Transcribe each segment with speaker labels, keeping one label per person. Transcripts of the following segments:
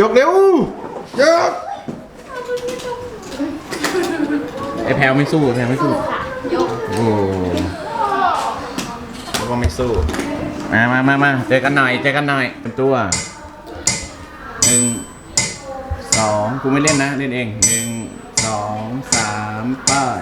Speaker 1: ยกเร็วยกไอแพลวไม่สู้แพลวไม่สู้โอ้แล้วก็ไม่สู้มามามามาเจอกันหน่อยเจอกันหน่อยเป็นตัวหนึ่งสองกูไม่เล่นนะ เล่นเองหนึ่งสองสามไป้าย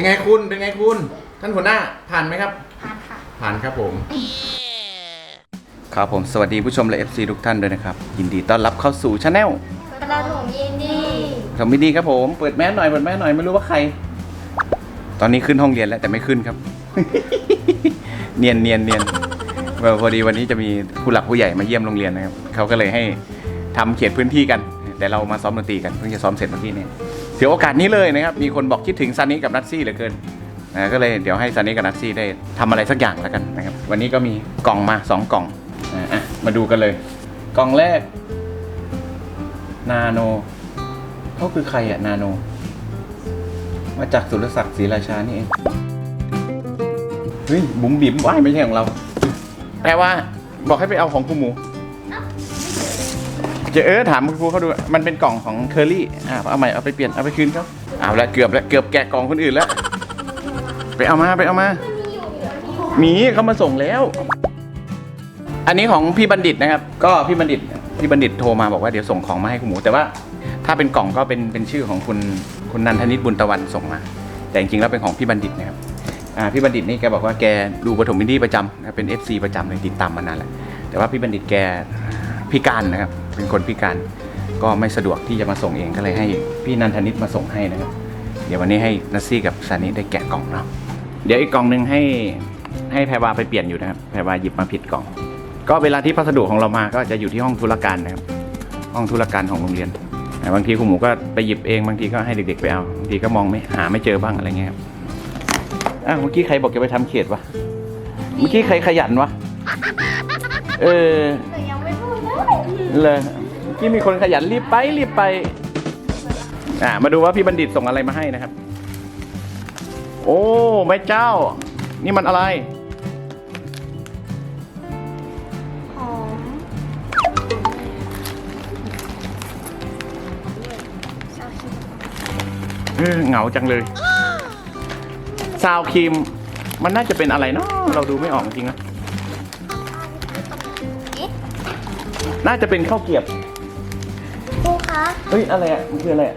Speaker 1: เป็นไงคุณ เป็นไงคุณ ท่านหัวหน้าผ่านไหมครับ
Speaker 2: ผ่านค่ะ
Speaker 1: ผ่านครับผม ครับผม สวัสดีผู้ชมและ FC ทุกท่านด้วยนะครับ ยินดีต้อนรับเข้าสู่ช anel
Speaker 2: กระถมยินดี
Speaker 1: สมิดีครับผม เปิดแมสหน่อย เปิดแมสหน่อย ไม่รู้ว่าใคร ตอนนี้ขึ้นห้องเรียนแล้วแต่ไม่ขึ้นครับ เนียนเนียนเนียนเออพอดีวันนี้จะมีผู้หลักผู้ใหญ่มาเยี่ยมโรงเรียนนะครับ เขาก็เลยให้ทำเขตพื้นที่กัน แต่เรามาซ้อมดนตรีกัน เพิ่งจะซ้อมเสร็จเมื่อกี้เนี่ย เสียโอกาสนี้เลยนะครับ มีคนบอกคิดถึงซันนี่กับนัทซี่เหลือเกินนะก็เลยเดี๋ยวให้ซันนี่กับนัทซี่ได้ทำอะไรสักอย่างแล้วกันนะครับ วันนี้ก็มีกล่องมาสองกล่องนะอะมาดูกันเลย กล่องแรก นาโนเขาคือใครอะนาโน มาจากสุรศักดิ์ศรีราชานี่เอง เฮ้ยบุ๋มบิ๋มว่ายไม่ใช่ของเรา แปลว่าบอกให้ไปเอาของครูหมู เจะเออถามครูเขาดู มันเป็นกล่องของเคอรี่อ่าเอาใหม่เอาไปเปลี่ยนเอาไปคืนเขาเอาละเกือบแล้วเกือบแกะกล่องคนอื่นแล้ว ไปเอามาไปเอามา มีเขามาส่งแล้ว อันนี้ของพี่บัณฑิตนะครับ ก็พี่บัณฑิตพี่บัณฑิตโทรมาบอกว่าเดี๋ยวส่งของมาให้คุณหมู แต่ว่าถ้าเป็นกล่องก็เป็นเป็นชื่อของคุณคุณนันทนิตบุญตะวันส่งมา แต่จริงๆแล้วเป็นของพี่บัณฑิตนะครับอ่าพี่บัณฑิตนี่แกบอกว่าแกดูปฐมอินดี้ประจำนะเป็น FC ประจำเลยติดตามมานานแล้วแต่ว่าพี่บัณฑิตแกพิการนะครับ เป็นคนพิการ ก็ไม่สะดวกที่จะมาส่งเองก็เลยให้พี่นันทนิตมาส่งให้นะครับ เดี๋ยววันนี้ให้นัสซี่กับซานิได้แกะกล่องเนาะเดี๋ยวอีกกล่องหนึ่งให้ให้แพรวาไปเปลี่ยนอยู่นะครับแพรวาหยิบมาผิดกล่อง ก็เวลาที่พัสดุของเรามาก็จะอยู่ที่ห้องธุรการนะครับ ห้องธุรการของโรงเรียนบางทีคุณหมูก็ไปหยิบเองบางทีก็ให้เด็กๆไปเอาบางทีก็มองไม่หาไม่เจอบ้างอะไรเงี้ยครับอ้าวเมื่อกี้ใครบอกจะไปทำเขตวะเมื่อกี้ใครขยันวะเออ
Speaker 2: เลย
Speaker 1: เลยเมื่มีคนขยันรีบไปรีบไป อ่า มาดูว่าพี่บัณฑิตส่งอะไรมาให้นะครับ โอ้แม่เจ้า นี่มันอะไร
Speaker 2: หอมชาคิ
Speaker 1: เออเหงาจังเลยซาวครีม มันน่าจะเป็นอะไรเนาะเราดูไม่ออกจริงนะ น่าจะเป็นข้าวเกรียบ
Speaker 2: ครูคะ
Speaker 1: เฮ้ยอะไรอะมันคืออะไรอะ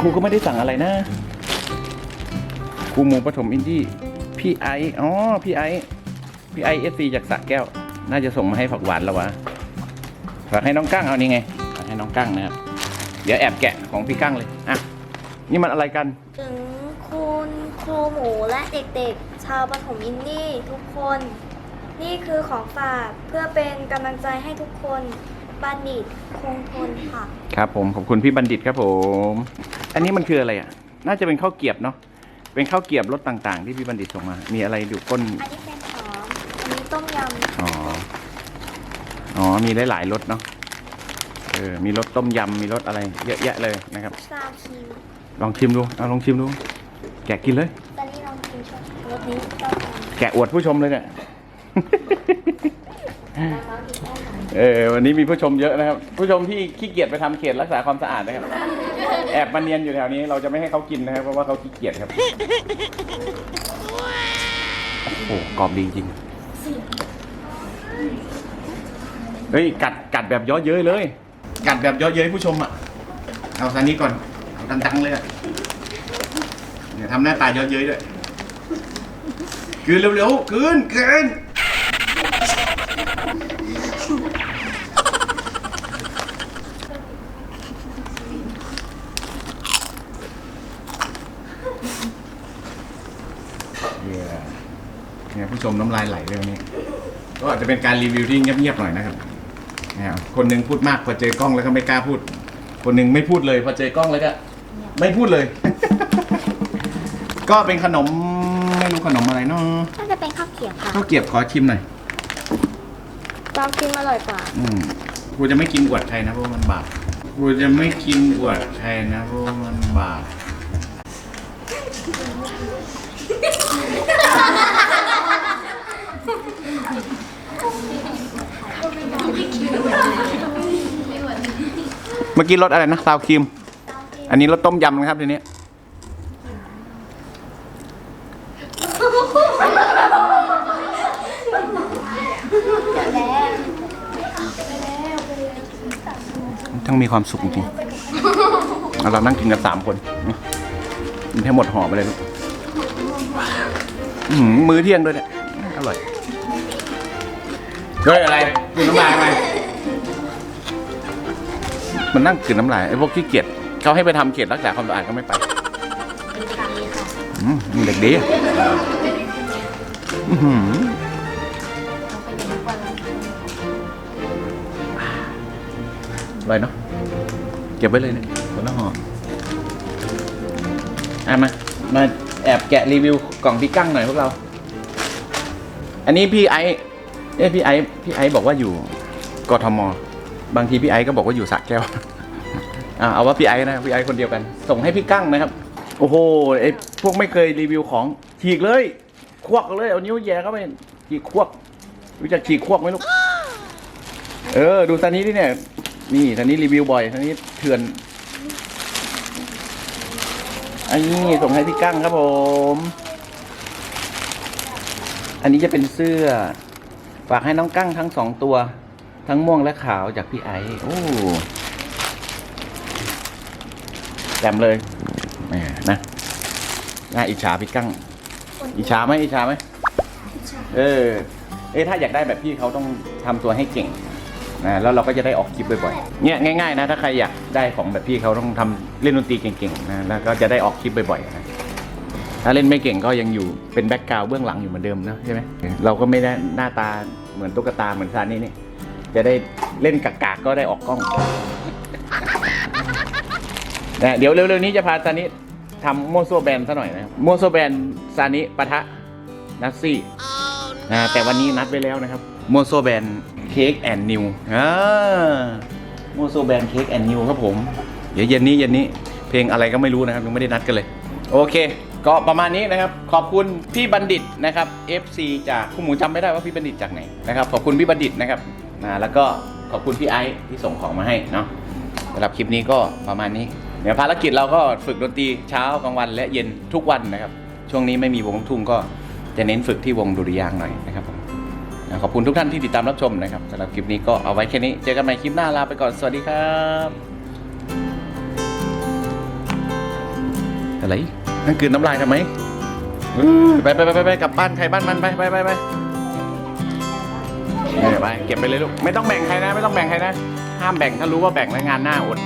Speaker 1: ครูก็ไม่ได้สั่งอะไรนะครูหมูปฐมอินดี้พี่ไอซ์อ๋อพี่ไอซ์พี่ไอเอฟซีจากสระแก้ว น่าจะส่งมาให้ผักหวานแล้ววะฝากให้น้องกั้งเอานี่ไงฝากให้น้องกั้งนะครับ เดี๋ยวแอบแกะของพี่กั้งเลยอะนี่มันอะไรกัน
Speaker 2: ถึงคุณครูหมูและเด็กๆ ชาวปฐมอินดี้ทุกคน นี่คือของฝากเพื่อเป็นกำลังใจให้ทุกคนบัณฑิตคงทนค่ะ
Speaker 1: ครับผมขอบคุณพี่บัณฑิตครับผม อันนี้มันคืออะไรอะ น่าจะเป็นข้าวเกรียบเนาะเป็นข้าวเกรียบรสต่างๆ ที่พี่บัณฑิตส่งมา มีอะไรอยู่ก้น
Speaker 2: อันนี้เป็นหอมอันนี้ต้มย
Speaker 1: อ๋ออ๋อมีหลายๆรสเนาะเออมีรสต้มยำมีรสอะไรเยอะแยะเลยนะครับำ
Speaker 2: ซาวครีม
Speaker 1: ลองชิมดูเอาลองชิมดู แกะกินเลย
Speaker 2: ตอนนี้ลองกินชอบรสนี้ต้มย
Speaker 1: แกะอวดผู้ชมเลยเนี่ยำ
Speaker 2: แล้ว เอ
Speaker 1: อวันนี้มีผู้ชมเยอะนะครับ ผู้ชมที่ขี้เกียจไปทำเขตรักษาความสะอาดนะครับ แอบมาเนียนอยู่แถวนี้ เราจะไม่ให้เขากินนะครับเพราะว่าเขาขี้เกียจครับโอ้โหกรอบดีจริงเฮ้ยกัดกัดแบบย่อเย้ยเลย กัดแบบย่อเย้ยผู้ชมอะเอาซานี้ก่อนเอาดังๆเลยอะเนี่ยทำหน้าตาย่อเย้ยด้วยกืนเร็วๆกืนกืน ผู้ชมน้ำลายไหลเลยวันนี้ ก็อาจจะเป็นการรีวิวที่เงียบๆหน่อยนะครับนะครับคนหนึ่งพูดมากพอเจอกล้องแล้วก็ไม่กล้าพูด คนหนึ่งไม่พูดเลยพอเจอกล้องแล้วก็ไม่พูดเลย ก็เป็นขนมไม่รู้ขนมอะไรเนาะ
Speaker 2: น่าจะเป็นข้าวเกรี๊ยวค่ะ
Speaker 1: ข้าวเกรียบขอชิมหน่อย
Speaker 2: ลองกินอร่อยกว่า
Speaker 1: อืมกูจะไม่กินอวดใครนะเพราะว่ามันบาปกูจะไม่กินอวดใครนะเพราะว่ามันบาป มื่อกี้รสอะไรนะซาวครีม อันนี้รสต้มยำนะครับทีนี้ทั้งมีความสุขจริงเรานั่งกินกันสามคนกินให้หมดห่อไปเลยลูกมือเที่ยงด้วยเนี่ย อร่อยเฮ้ยอะไรกินน้ำลายไห มันนั่งกินน้ำลายไอ้พวกขี้เกียจเขาให้ไปทำเขตรักษาความสะอาดก็ไม่ไปอืมเด็กดีอะอื้อหืออร่อยเนาะเก็บไว้เลยเนี่ยคนละห่ออะมา มาแอบแกะรีวิวกล่องพี่กั้งหน่อยพวกเรา อันนี้พี่ไอซ์เอ้ยพี่ไอซ์พี่ไอซ์บอกว่าอยู่กทม บางทีพี่ไอซ์ก็บอกว่าอยู่สระแก้ว อะเอาว่าพี่ไอซ์นะพี่ไอซ์คนเดียวกัน ส่งให้พี่กั้งนะครับ โอ้โหไอพวกไม่เคยรีวิวของฉีกเลย ควักเลยเอานิ้วแย่เข้าไปฉีกควักรู้จักฉีกควักไหมลูกเออ ดูตอนนี้ดิเนี่ยนี่ตอนนี้รีวิวบ่อยตอนนี้เถื่อนอันนี้ส่งให้พี่กั้งครับผม อันนี้จะเป็นเสื้อ ฝากให้น้องกั้งทั้งสองตัว ทั้งม่วงและขาวจากพี่ไอซ์โอ้แจ่มเลยแหมนะน่าอิจฉาพี่กั้ง อิจฉาไหมอิจฉาไหมเออ เอ๊ะถ้าอยากได้แบบพี่เขาต้องทำตัวให้เก่งนะแล้วเราก็จะได้ออกคลิปบ่อยๆ เนี่ยง่ายๆนะถ้าใครอยากได้ของแบบพี่เขาต้องทำเล่นดนตรีเก่งๆนะแล้วก็จะได้ออกคลิปบ่อยๆนะถ้าเล่นไม่เก่งก็ยังอยู่เป็นแบ็กกราวด์เบื้องหลังอยู่เหมือนเดิมนะใช่ไหมเราก็ไม่ได้หน้าตาเหมือนตุ๊กตาเหมือนซานี่นี่ จะได้เล่นกากๆก็ได้ออกกล้องนะเดี๋ยวเร็วๆนี้จะพาซานิทำโมโซแบนซะหน่อยนะครับโมโซแบนซานิปะทะนัสซี่นะแต่วันนี้นัดไว้แล้วนะครับโมโซแบนเค้กแอนนิวอ่าโมโซแบนเค้กแอนนิวครับผม เดี๋ยวเย็นนี้เย็นนี้เพลงอะไรก็ไม่รู้นะครับยังไม่ได้นัดกันเลย โอเค ก็ประมาณนี้นะครับ ขอบคุณพี่บัณฑิตนะครับ FC จากคุณหมูจำไม่ได้ว่าพี่บัณฑิตจากไหนนะครับขอบคุณพี่บัณฑิตนะครับ นะแล้วก็ขอบคุณพี่ไอซ์ที่ส่งของมาให้เนาะสำหรับคลิปนี้ก็ประมาณนี้ เดี๋ยวภารกิจเราก็ฝึกดนตรีเช้ากลางวัน และเย็นทุกวันนะครับ ช่วงนี้ไม่มีวงลูกทุ่งก็จะเน้นฝึกที่วงดุริยางหน่อยนะครับผมขอบคุณทุกท่านที่ติดตามรับชมนะครับสำหรับคลิปนี้ก็เอาไว้แค่นี้ เจอกันใหม่คลิปหน้าลาไปก่อน สวัสดีครับอะไรนั่นกลืนน้ำลายทำไมไปไปไปไปไปกลับบ้านใครบ้านมันไปไปไปไป เออไปเก็บไปเลยลูก ไม่ต้องแบ่งใครนะ ไม่ต้องแบ่งใครนะ ห้ามแบ่งถ้ารู้ว่าแบ่งแล้วงานหน้าอด